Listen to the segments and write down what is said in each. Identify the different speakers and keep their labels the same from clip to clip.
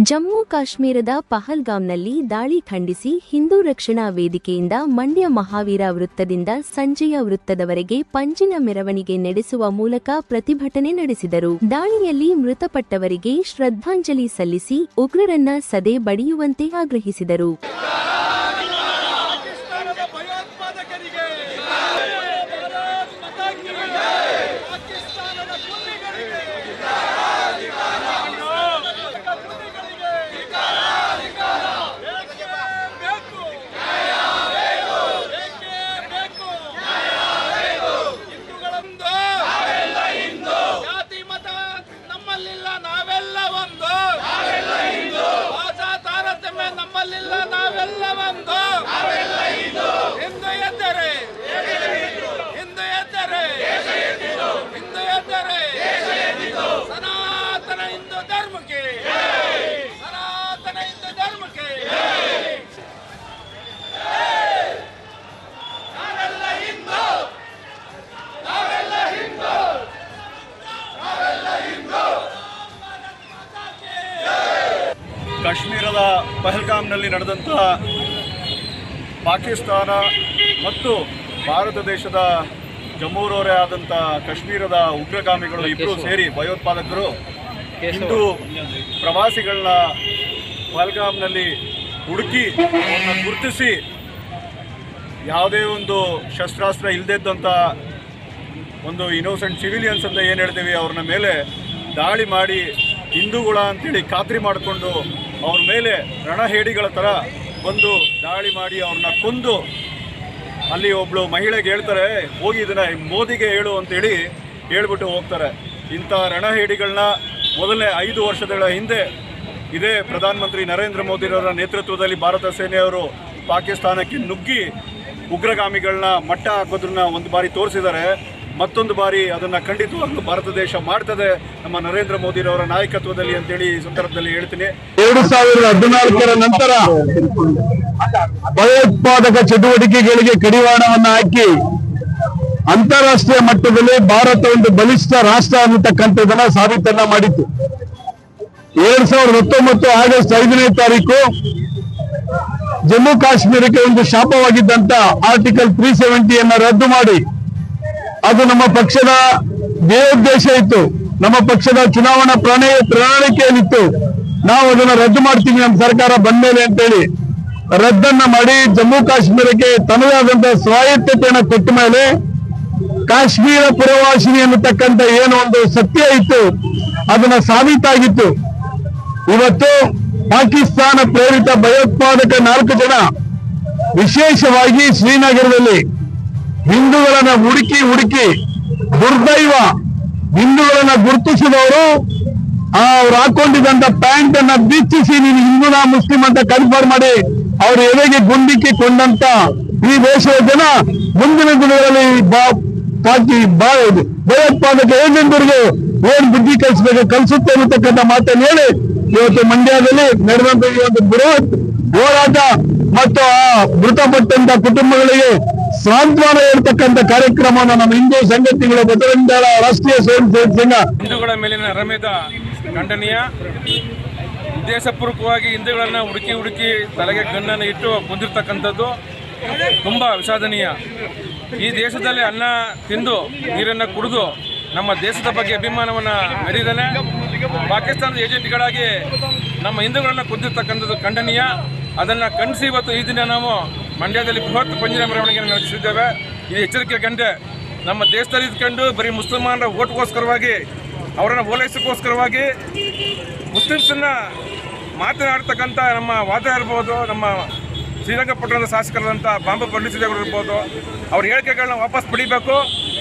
Speaker 1: ಜಮ್ಮು ಕಾಶ್ಮೀರದ ಪಹಲ್ಗಾಂನಲ್ಲಿ ದಾಳಿ ಖಂಡಿಸಿ ಹಿಂದೂ ರಕ್ಷಣಾ ವೇದಿಕೆಯಿಂದ ಮಂಡ್ಯ ಮಹಾವೀರ ವೃತ್ತದಿಂದ ಸಂಜೆಯ ವೃತ್ತದವರೆಗೆ ಪಂಜಿನ ಮೆರವಣಿಗೆ ನಡೆಸುವ ಮೂಲಕ ಪ್ರತಿಭಟನೆ ನಡೆಸಿದರು. ದಾಳಿಯಲ್ಲಿ ಮೃತಪಟ್ಟವರಿಗೆ ಶ್ರದ್ಧಾಂಜಲಿ ಸಲ್ಲಿಸಿ ಉಗ್ರರನ್ನ ಸದೆ ಬಡಿಯುವಂತೆ ಆಗ್ರಹಿಸಿದರು.
Speaker 2: ಪಹಲ್ಗಾಮ್ನಲ್ಲಿ ನಡೆದಂತಹ ಪಾಕಿಸ್ತಾನ ಮತ್ತು ಭಾರತ ದೇಶದ ಜಮ್ಮೂರವರೇ ಆದಂಥ ಕಾಶ್ಮೀರದ ಉಗ್ರಗಾಮಿಗಳು ಇಬ್ಬರು ಸೇರಿ ಭಯೋತ್ಪಾದಕರು. ಇಂದು ಪ್ರವಾಸಿಗಳನ್ನ ಪಹಲ್ಗಾಮ್ನಲ್ಲಿ ಹುಡುಕಿ ಗುರುತಿಸಿ ಯಾವುದೇ ಒಂದು ಶಸ್ತ್ರಾಸ್ತ್ರ ಇಲ್ಲದಿದ್ದಂಥ ಒಂದು ಇನೋಸೆಂಟ್ ಸಿವಿಲಿಯನ್ಸ್ ಅಂತ ಏನು ಹೇಳ್ತೀವಿ ಅವ್ರನ್ನ ಮೇಲೆ ದಾಳಿ ಮಾಡಿ ಹಿಂದೂಗಳ ಅಂತೇಳಿ ಖಾತ್ರಿ ಮಾಡಿಕೊಂಡು ಅವ್ರ ಮೇಲೆ ರಣಹೇಡಿಗಳ ಥರ ಬಂದು ದಾಳಿ ಮಾಡಿ ಅವ್ರನ್ನ ಕೊಂದು ಅಲ್ಲಿ ಒಬ್ಳು ಮಹಿಳೆಗೆ ಹೇಳ್ತಾರೆ, ಹೋಗಿ ಇದನ್ನ ಮೋದಿಗೆ ಹೇಳು ಅಂತೇಳಿ ಹೇಳ್ಬಿಟ್ಟು ಹೋಗ್ತಾರೆ. ಇಂಥ ರಣಹೇಡಿಗಳನ್ನ ಮೊದಲನೇ ಐದು ವರ್ಷಗಳ ಹಿಂದೆ ಇದೇ ಪ್ರಧಾನಮಂತ್ರಿ ನರೇಂದ್ರ ಮೋದಿರವರ ನೇತೃತ್ವದಲ್ಲಿ ಭಾರತ ಸೇನೆಯವರು ಪಾಕಿಸ್ತಾನಕ್ಕೆ ನುಗ್ಗಿ ಉಗ್ರಗಾಮಿಗಳನ್ನ ಮಟ್ಟ ಹಾಕೋದನ್ನ ಒಂದು ಬಾರಿ ತೋರಿಸಿದ್ದಾರೆ. ಮತ್ತೊಂದು ಬಾರಿ ಅದನ್ನು ಖಂಡಿತವಾಗ್ಲೂ ಭಾರತ ದೇಶ ಮಾಡ್ತದೆ. ನಮ್ಮ ನರೇಂದ್ರ ಮೋದಿರವರ ನಾಯಕತ್ವದಲ್ಲಿ ಅಂತೇಳಿ ಈ ಸಂದರ್ಭದಲ್ಲಿ ಹೇಳ್ತೀನಿ.
Speaker 3: ಎರಡು ಸಾವಿರದ ಹದಿನಾಲ್ಕರ ನಂತರ ಭಯೋತ್ಪಾದಕ ಚಟುವಟಿಕೆಗಳಿಗೆ ಕಡಿವಾಣವನ್ನು ಹಾಕಿ ಅಂತಾರಾಷ್ಟ್ರೀಯ ಮಟ್ಟದಲ್ಲಿ ಭಾರತ ಒಂದು ಬಲಿಷ್ಠ ರಾಷ್ಟ್ರ ಅನ್ನತಕ್ಕಂಥದ್ದನ್ನ ಸಾಬೀತನ್ನ ಮಾಡಿತ್ತು ಎರಡ್ ಸಾವಿರದ ಹತ್ತೊಂಬತ್ತು ಆಗಸ್ಟ್ ಐದನೇ ತಾರೀಕು ಜಮ್ಮು ಕಾಶ್ಮೀರಕ್ಕೆ ಒಂದು ಶಾಪವಾಗಿದ್ದಂತ ಆರ್ಟಿಕಲ್ ತ್ರೀ ಸೆವೆಂಟಿಯನ್ನ ರದ್ದು ಮಾಡಿ ಅದು ನಮ್ಮ ಪಕ್ಷದ ಧ್ಯೇಯೋದ್ದೇಶ ಇತ್ತು. ನಮ್ಮ ಪಕ್ಷದ ಚುನಾವಣಾ ಪ್ರಣಯ ಪ್ರಣಾಳಿಕೆಯಲ್ಲಿತ್ತು. ನಾವು ಅದನ್ನ ರದ್ದು ಮಾಡ್ತೀವಿ ನಮ್ಮ ಸರ್ಕಾರ ಬಂದ್ಮೇಲೆ ಅಂತೇಳಿ. ರದ್ದನ್ನ ಮಾಡಿ ಜಮ್ಮು ಕಾಶ್ಮೀರಕ್ಕೆ ತನ್ನದೇ ಆದಂತಹ ಸ್ವಾಯತ್ತತೆಯನ್ನು ಕೊಟ್ಟ ಮೇಲೆ ಕಾಶ್ಮೀರ ಪುರವಾಸಿನಿ ಅನ್ನತಕ್ಕಂಥ ಏನು ಒಂದು ಸತ್ಯ ಇತ್ತು. ಅದನ್ನ ಸಾಬೀತಾಗಿತ್ತು. ಇವತ್ತು ಪಾಕಿಸ್ತಾನ ಪ್ರೇರಿತ ಭಯೋತ್ಪಾದಕ ನಾಲ್ಕು ಜನ ವಿಶೇಷವಾಗಿ ಶ್ರೀನಗರದಲ್ಲಿ ಹಿಂದೂಗಳನ್ನ ಹುಡುಕಿ ಹುಡುಕಿ ದುರ್ದೈವ ಹಿಂದೂಗಳನ್ನ ಗುರುತಿಸಿದವರು ಅವ್ರು ಹಾಕೊಂಡಿದ್ದಂತ ಪ್ಯಾಂಟ್ ಅನ್ನ ಬಿಚ್ಚಿಸಿ ನೀನು ಹಿಂದೂನ ಮುಸ್ಲಿಂ ಅಂತ ಕನ್ಫರ್ಮ್ ಮಾಡಿ ಅವ್ರ ಎದೆಗೆ ಗುಂಡಿಕ್ಕಿ ಕೊಂಡಂತ ಈ ದೇಶದ ಜನ ಮುಂದಿನ ದಿನಗಳಲ್ಲಿ ಪಾಕಿ ಭಯೋತ್ಪಾದಕ ಏಜೆಂಟರಿಗೆ ಏನ್ ಬುದ್ಧಿ ಕಲಿಸಬೇಕು, ಕಲಿಸುತ್ತೆ ಅನ್ನತಕ್ಕಂಥ ಮಾತನ್ನು ಹೇಳಿ ಇವತ್ತು ಮಂಡ್ಯದಲ್ಲಿ ನಡೆದಂತ ಈ ಒಂದು ಬೃಹತ್ ಹೋರಾಟ ಮತ್ತು ಆ ಮೃತಪಟ್ಟಂತ ಕುಟುಂಬಗಳಿಗೆ ಸಾಂತ್ವನ ಹೇಳ್ತಕ್ಕಂಥ ಕಾರ್ಯಕ್ರಮವನ್ನು ನಮ್ಮ ಹಿಂದೂ ಸಂಘಟನೆಗಳ ಬಸವಂತರ ರಾಷ್ಟ್ರೀಯ ಸ್ವಯಂ ಸೇವಕ ಸಂಘ
Speaker 4: ಹಿಂದೂಗಳ ಮೇಲಿನ ರಮೇದ ಖಂಡನೀಯ ಉದ್ದೇಶಪೂರ್ವಕವಾಗಿ ಹಿಂದೂಗಳನ್ನ ಹುಡುಕಿ ಹುಡುಕಿ ತಲೆಗೆ ಗಣ್ಣನ್ನು ಇಟ್ಟು ಬಂದಿರತಕ್ಕಂಥದ್ದು ತುಂಬ ವಿಷಾದನೀಯ. ಈ ದೇಶದಲ್ಲಿ ಅನ್ನ ತಿಂದು ನೀರನ್ನು ಕುಡಿದು ನಮ್ಮ ದೇಶದ ಬಗ್ಗೆ ಅಭಿಮಾನವನ್ನು ಮೆರೆದಿದ್ದಾನೆ. ಪಾಕಿಸ್ತಾನದ ಏಜೆಂಟ್ಗಳಾಗಿ ನಮ್ಮ ಹಿಂದೂಗಳನ್ನು ಕುದ್ದಿರ್ತಕ್ಕಂಥದ್ದು ಖಂಡನೀಯ. ಅದನ್ನು ಖಂಡಿಸಿ ಇವತ್ತು ಈ ದಿನ ನಾವು ಮಂಡ್ಯದಲ್ಲಿ ಬೃಹತ್ ಪಂಜಿನ ಮೆರವಣಿಗೆಯನ್ನು ನಡೆಸಿದ್ದೇವೆ. ಇದು ಎಚ್ಚರಿಕೆ ಕಂಡೆ ನಮ್ಮ ದೇಶದಲ್ಲಿ ಇದ್ಕೊಂಡು ಬರೀ ಮುಸಲ್ಮಾನರ ಓಟ್ಗೋಸ್ಕರವಾಗಿ, ಅವರನ್ನು ಓಲೈಸೋಕ್ಕೋಸ್ಕರವಾಗಿ ಮುಸ್ಲಿಮ್ಸನ್ನು ಮಾತನಾಡ್ತಕ್ಕಂಥ ನಮ್ಮ ವಾದ ಇರ್ಬೋದು, ನಮ್ಮ ಶ್ರೀರಂಗಪಟ್ಟಣದ ಶಾಸಕರಾದಂಥ ಬಾಂಬೆ ಪಂಡಿಸಿದೇವರು ಇರ್ಬೋದು, ಅವ್ರ ಹೇಳಿಕೆಗಳನ್ನ ವಾಪಸ್ ಪಡಿಬೇಕು.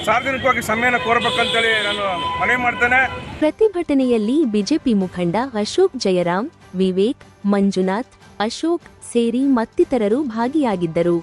Speaker 4: ಸಾರ್ವಜನಿಕವಾಗಿ ಸಮಯನ ಕೋರಬೇಕಂತೇಳಿ ನಾನು ಮನವಿ ಮಾಡ್ತೇನೆ.
Speaker 1: ಪ್ರತಿಭಟನೆಯಲ್ಲಿ ಬಿಜೆಪಿ ಮುಖಂಡ ಅಶೋಕ್ ಜಯರಾಮ್ ವಿವೇಕ್, ಮಂಜುನಾಥ್ ಅಶೋಕ್ ಸೇರಿ ಮತ್ತಿತರರು ಭಾಗಿಯಾಗಿದ್ದರು.